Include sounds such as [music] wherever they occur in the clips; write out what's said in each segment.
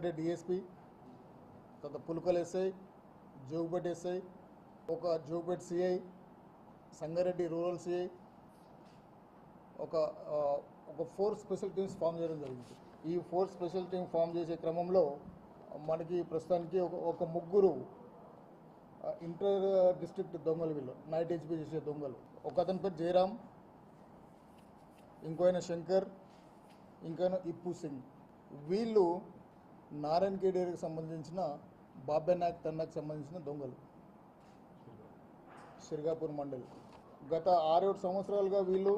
Sangareddy DSP తర్వాత పులుకల్ SI Jogipet SI ఒక Jogipet CI Sangareddy rural CI ఒక ఒక ఫోర్ స్పెషల్ టీమ్స్ ఫామ్ చేయడం జరిగింది. ఈ ఫోర్ స్పెషల్ టీమ్ ఫామ్ చేసే క్రమంలో మనకి ప్రస్తుతానికి ఒక ఒక ముగ్గురు ఇంటర్ డిస్ట్రిక్ట్ దొంగలు వీళ్ళు నైట్ హెచ్పి చేసే దొంగలు. ఒక అతని పేరు జయరామ్ ఇంకో ఆయన శంకర్ ఇంకా ఇప్పు సింగ్. వీళ్ళు నారాయణ కేడేరికి సంబంధించిన బాబే నాయక్ తన్నకు సంబంధించిన దొంగలు. సిరిగాపూర్ మండలి. గత ఆరేడు సంవత్సరాలుగా వీళ్ళు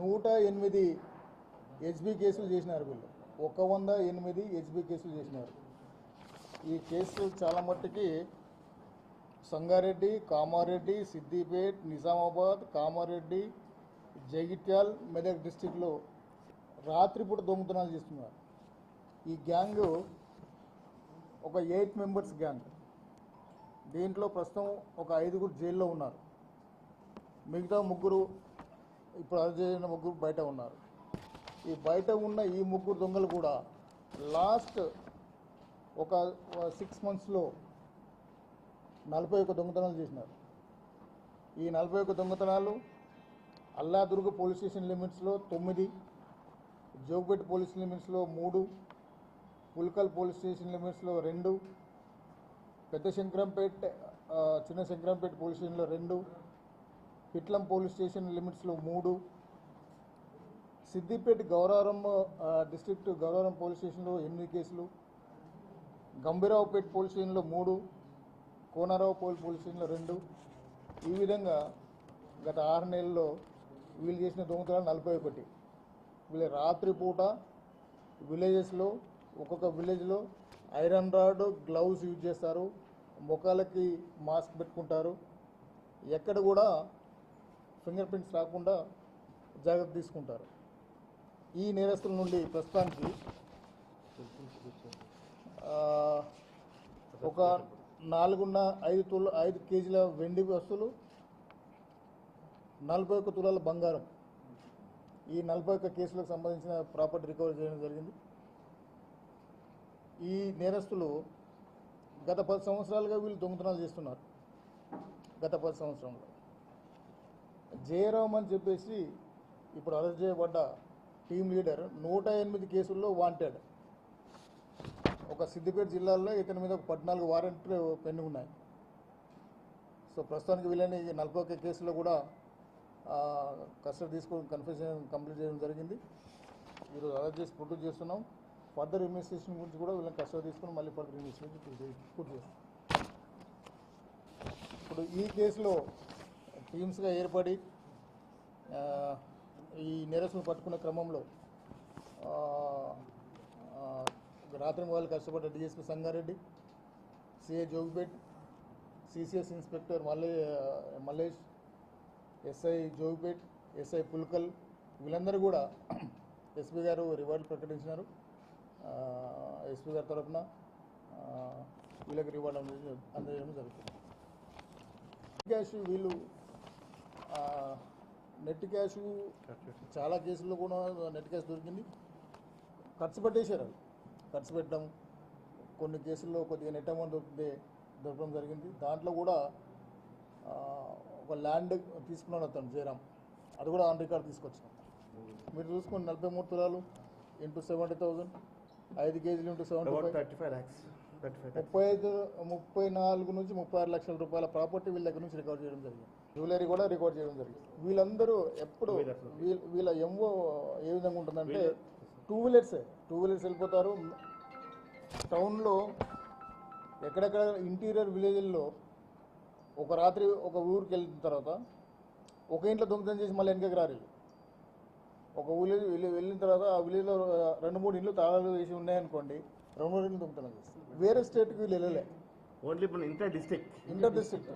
నూట ఎనిమిది హెచ్బి కేసులు చేసినారు వీళ్ళు. ఒక వంద ఎనిమిది హెచ్బి కేసులు చేసినారు. ఈ కేసులు చాలా మట్టుకి సంగారెడ్డి కామారెడ్డి సిద్దిపేట్ నిజామాబాద్ కామారెడ్డి జగిత్యాల్ మెదక్ డిస్టిక్లో రాత్రిపూట దొంగతనాలు చేస్తున్నారు. ఈ గ్యాంగ్ ఒక ఎయిట్ మెంబర్స్ గ్యాంగ్. దీంట్లో ప్రస్తుతం ఒక ఐదుగురు జైల్లో ఉన్నారు. మిగతా ముగ్గురు ఇప్పుడు అరెస్ట్ చేసిన ముగ్గురు బయట ఉన్నారు. ఈ బయట ఉన్న ఈ ముగ్గురు దొంగలు కూడా లాస్ట్ ఒక సిక్స్ మంత్స్లో నలభై ఒక్క దొంగతనాలు చేసినారు. ఈ నలభై ఒక్క దొంగతనాలు అల్లాదుర్గ పోలీస్ స్టేషన్ లిమిట్స్లో తొమ్మిది జోగుపేట పోలీస్ లిమిట్స్లో మూడు పుల్కల్ పోలీస్ స్టేషన్ లిమిట్స్లో రెండు పెద్ద శంకరంపేట్ చిన్న శంకరంపేట పోలీస్ స్టేషన్లో రెండు పిట్లం పోలీస్ స్టేషన్ లిమిట్స్లో మూడు సిద్దిపేట గౌరారం డిస్ట్రిక్ట్ గౌరారం పోలీస్ స్టేషన్లో ఎనిమిది కేసులు గంభీరావుపేట పోలీస్ స్టేషన్లో మూడు కోనారావు పోలీస్ పోలీస్ స్టేషన్లో రెండు. ఈ విధంగా గత ఆరు నెలల్లో వీళ్ళు చేసిన దొంగతనాలు నలభై ఒకటి. వీళ్ళ రాత్రిపూట విలేజెస్లో ఒక్కొక్క విలేజ్లో ఐరన్ రాడ్ గ్లౌస్ యూజ్ చేస్తారు. ముఖాలకి మాస్క్ పెట్టుకుంటారు. ఎక్కడ కూడా ఫింగర్ ప్రింట్స్ రాకుండా జాగ్రత్త తీసుకుంటారు. ఈ నేరస్తుల నుండి ప్రస్తుతానికి ఒక నాలుగున్న ఐదు తుల ఐదు కేజీల వెండి వస్తువులు నలభై ఒక్క తులాల బంగారం. ఈ నలభై ఒక్క కేసులకు సంబంధించిన ప్రాపర్టీ రికవరీ చేయడం జరిగింది. ఈ నేరస్తులు గత పది సంవత్సరాలుగా వీళ్ళు దొంగతనాలు చేస్తున్నారు. గత పది సంవత్సరంలో. జయరామ్ అని చెప్పేసి ఇప్పుడు అరెస్ట్ చేయబడ్డ టీం లీడర్ నూట ఎనిమిది కేసుల్లో వాంటెడ్ ఒక సిద్దిపేట జిల్లాలో ఇతని మీద ఒక పద్నాలుగు వారెంట్లు పెండింగ్ ఉన్నాయి. సో ప్రస్తుతానికి వీళ్ళని ఈ నలభై ఒక్క కేసులో కూడా కస్టడీ తీసుకొని కన్ఫ్యూజన్ కంప్లీట్ చేయడం జరిగింది. ఈరోజు అరెస్ట్ చేసి ప్రొడ్యూస్ చేస్తున్నాం. ఫర్దర్ ఇన్వెస్టిగేషన్ గురించి కూడా వీళ్ళని కస్టడీ తీసుకొని మళ్ళీ ఫర్దర్ ఇన్వెస్టిగేషన్ పూర్తి చేస్తాం ఇప్పుడు ఈ కేసులో టీమ్స్గా ఏర్పడి ఈ నేరస్తులను పట్టుకున్న క్రమంలో రాత్రి వాళ్ళు కష్టపడ్డ DSP Sangareddy CI Jogipet CCS inspector Malle Mallesh SI Jogipet SI Pulkal వీళ్ళందరూ కూడా [clears throat] ఎస్పీ గారు రివార్డు ప్రకటించినారు. ఎస్పీ గారి తరఫున వీళ్ళకి రివార్డు అందజేయడం జరుగుతుంది. జరుగుతుంది క్యాష్ వీళ్ళు నెట్ క్యాష్ చాలా కేసుల్లో కూడా నెట్ క్యాష్ దొరికింది. ఖర్చు పెట్టేశారు అది ఖర్చు పెట్టడం కొన్ని కేసుల్లో కొద్దిగా నెట్ అమౌంట్ దొరికితే దొరకడం జరిగింది. దాంట్లో కూడా ఒక ల్యాండ్ తీసుకున్నాడు అతను జయరామ్. అది కూడా ఆన్ రికార్డ్ తీసుకొచ్చాం మీరు చూసుకోండి నలభై మూడు తులాలు ఇంటూ సెవెంటీ థౌజండ్. ఐదు కేజీలు into seventy About five 35 lakhs. 35 lakhs. ముప్పై ఐదు ముప్పై నాలుగు నుంచి ముప్పై ఆరు లక్షల రూపాయల ప్రాపర్టీ వీళ్ళ దగ్గర నుంచి రికవర్ చేయడం జరిగింది. జ్యువెలరీ కూడా రికవర్ చేయడం జరిగింది. వీళ్ళందరూ ఎప్పుడు వీళ్ళ ఎంఓ ఏ విధంగా ఉంటుందంటే టూ వీలర్సే టూ వీలర్స్ వెళ్ళిపోతారు. టౌన్లో ఎక్కడెక్కడ ఇంటీరియర్ విలేజ్ల్లో ఒక రాత్రి ఒక ఊరికి వెళ్ళిన తర్వాత ఒక ఇంట్లో దొంగతనం చేసి మళ్ళీ వెనకకి రారు. ఒక వెళ్ళి వెళ్ళిన తర్వాత ఆ విలేజ్లో రెండు మూడు ఇండ్లు తాళాలు వేసి ఉన్నాయనుకోండి రెండు మూడు ఇండ్లు దొంగతనం చేస్తారు వేరే స్టేట్కి వీళ్ళు వెళ్ళలే. Only from inter district. Inter district.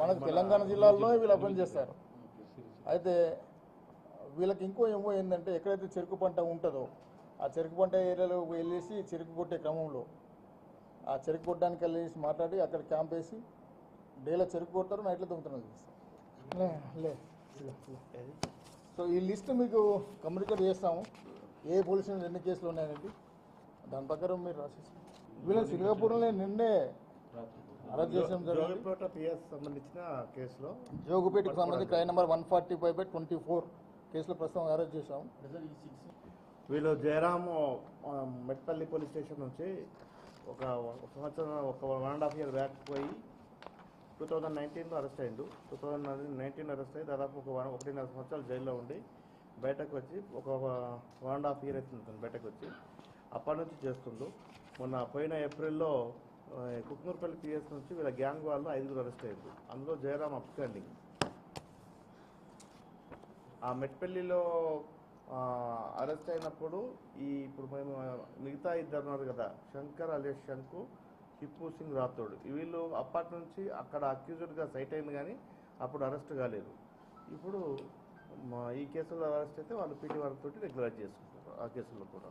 మనకు తెలంగాణ జిల్లాలో వీళ్ళు అప్లై చేస్తారు. అయితే వీళ్ళకి ఇంకో ఏమో ఏంటంటే ఎక్కడైతే చెరుకు పంట ఉంటుందో ఆ చెరుకు పంట ఏరియాలో వెళ్ళేసి చెరుకు కొట్టే క్రమంలో ఆ చెరుకు కొట్టడానికి వెళ్ళేసి మాట్లాడి అక్కడ క్యాంప్ వేసి డేలో చెరుకు కొడతారు నైట్లో దొంగతనం చేస్తారు లే, లే. సో ఈ లిస్ట్ మీకు కమ్యూనికేట్ చేస్తాము. ఏ పోలీస్ స్టేషన్ ఎన్ని కేసులు ఉన్నాయనేది దాని ప్రకారం మీరు రాసేసి వీళ్ళని సింగపూర్లో నిన్నే అరెస్ట్ చేసాం జరిగింది సంబంధించిన కేసులో జోగుపేటకు సంబంధించి crime number one forty five by twenty four కేసులో ప్రస్తుతం అరెస్ట్ చేశాం వీళ్ళు జయరాము మెట్పల్లి పోలీస్ స్టేషన్ నుంచి ఒక ఒక సంవత్సరం ఒక one and half year back పోయి టూ థౌజండ్ నైన్టీన్లో అరెస్ట్ అయిండు టూ థౌజండ్ నైన్టీన్ అరెస్ట్ అయ్యి దాదాపు ఒక వన్ ఒకటిన్నర సంవత్సరాలు జైల్లో ఉండి బయటకు వచ్చి ఒక వన్ అండ్ హాఫ్ ఇయర్ అవుతుంది బయటకు వచ్చి. అప్పటి నుంచి చేస్తుండు. మొన్న పోయిన ఏప్రిల్లో ఆ, కుక్నూరుపల్లి పిఎస్ నుంచి వీళ్ళ గ్యాంగ్ వాళ్ళు ఐదుగురు అరెస్ట్ అయ్యారు అందులో జయరాం అప్స్టాండింగ్. ఆ మెట్పల్లిలో అరెస్ట్ అయినప్పుడు ఈ ఇప్పుడు మేము మిగతా ఇద్దరు ఉన్నారు కదా శంకర్ అలేష్ శంకు హిప్పు సింగ్ రాథోడ్. వీళ్ళు అప్పటి నుంచి అక్కడ అక్యూజ్డ్గా సైట్ అయింది కానీ అప్పుడు అరెస్ట్ కాలేదు. ఇప్పుడు మా ఈ కేసులో అరెస్ట్ అయితే వాళ్ళు పీటీ వారితో రెగ్యులర్ చేసుకుంటారు ఆ కేసులో కూడా.